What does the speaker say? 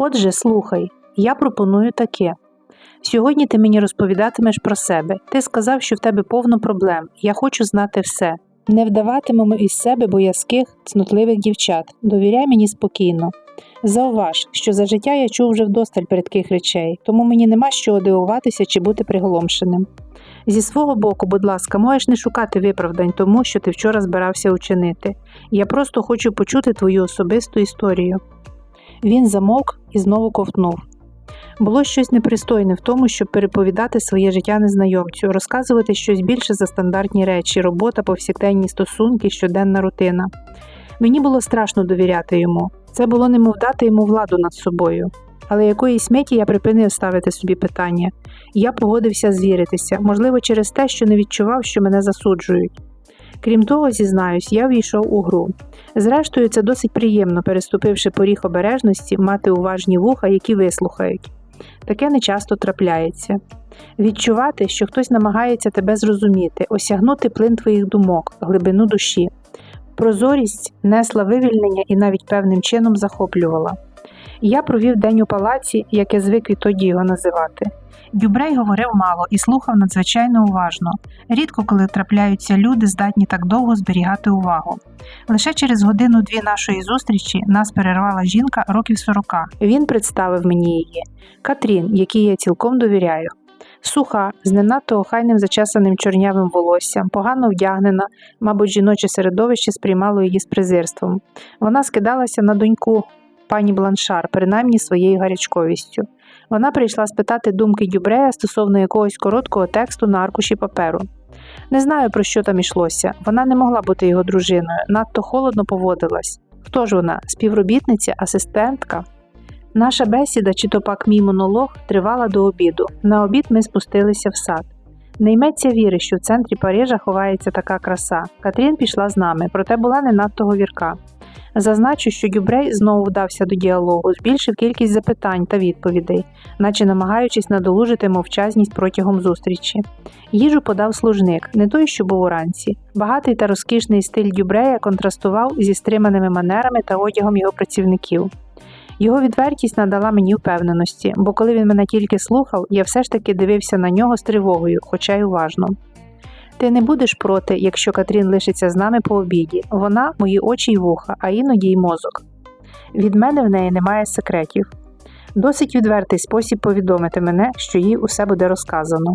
Отже, слухай, я пропоную таке. Сьогодні ти мені розповідатимеш про себе. Ти сказав, що в тебе повно проблем. Я хочу знати все. Не вдаватимемо із себе боязких, цнотливих дівчат. Довіряй мені спокійно. Зауваж, що за життя я чув вже вдосталь передких речей, тому мені нема чого дивуватися чи бути приголомшеним. Зі свого боку, будь ласка, можеш не шукати виправдань тому, що ти вчора збирався учинити. Я просто хочу почути твою особисту історію. Він замовк і знову ковтнув. Було щось непристойне в тому, щоб переповідати своє життя незнайомцю, розказувати щось більше за стандартні речі, робота, повсякденні стосунки, щоденна рутина. Мені було страшно довіряти йому. Це було немов дати йому владу над собою. Але якоїсь миті я припинив ставити собі питання. Я погодився звіритися, можливо, через те, що не відчував, що мене засуджують. Крім того, зізнаюсь, я війшов у гру. Зрештою, це досить приємно, переступивши поріг обережності, мати уважні вуха, які вислухають. Таке не часто трапляється. Відчувати, що хтось намагається тебе зрозуміти, осягнути плин твоїх думок, глибину душі. Прозорість несла вивільнення і навіть певним чином захоплювала. Я провів день у палаці, як я звик відтоді його називати. Дюбрей говорив мало і слухав надзвичайно уважно. Рідко коли трапляються люди, здатні так довго зберігати увагу. Лише через годину-дві нашої зустрічі нас перервала жінка років сорока. Він представив мені її Катрін, якій я цілком довіряю. Суха, з не надто охайним зачесаним чорнявим волоссям, погано вдягнена, мабуть, жіноче середовище сприймало її з презирством. Вона скидалася на доньку пані Бланшар, принаймні своєю гарячковістю. Вона прийшла спитати думки Дюбрея стосовно якогось короткого тексту на аркуші паперу. Не знаю, про що там ішлося. Вона не могла бути його дружиною, надто холодно поводилась. Хто ж вона? Співробітниця, асистентка? Наша бесіда, чи то пак мій монолог, тривала до обіду. На обід ми спустилися в сад. Не йметься віри, що в центрі Парижа ховається така краса. Катрін пішла з нами, проте була не надто говірка. Зазначу, що Дюбрей знову вдався до діалогу, збільшив кількість запитань та відповідей, наче намагаючись надолужити мовчазність протягом зустрічі. Їжу подав служник, не той, що був уранці. Багатий та розкішний стиль Дюбрея контрастував зі стриманими манерами та одягом його працівників. Його відвертість надала мені впевненості, бо коли він мене тільки слухав, я все ж таки дивився на нього з тривогою, хоча й уважно. Ти не будеш проти, якщо Катрін лишиться з нами по обіді. Вона мої очі й вуха, а іноді й мозок. Від мене в неї немає секретів. Досить відвертий спосіб повідомити мене, що їй усе буде розказано.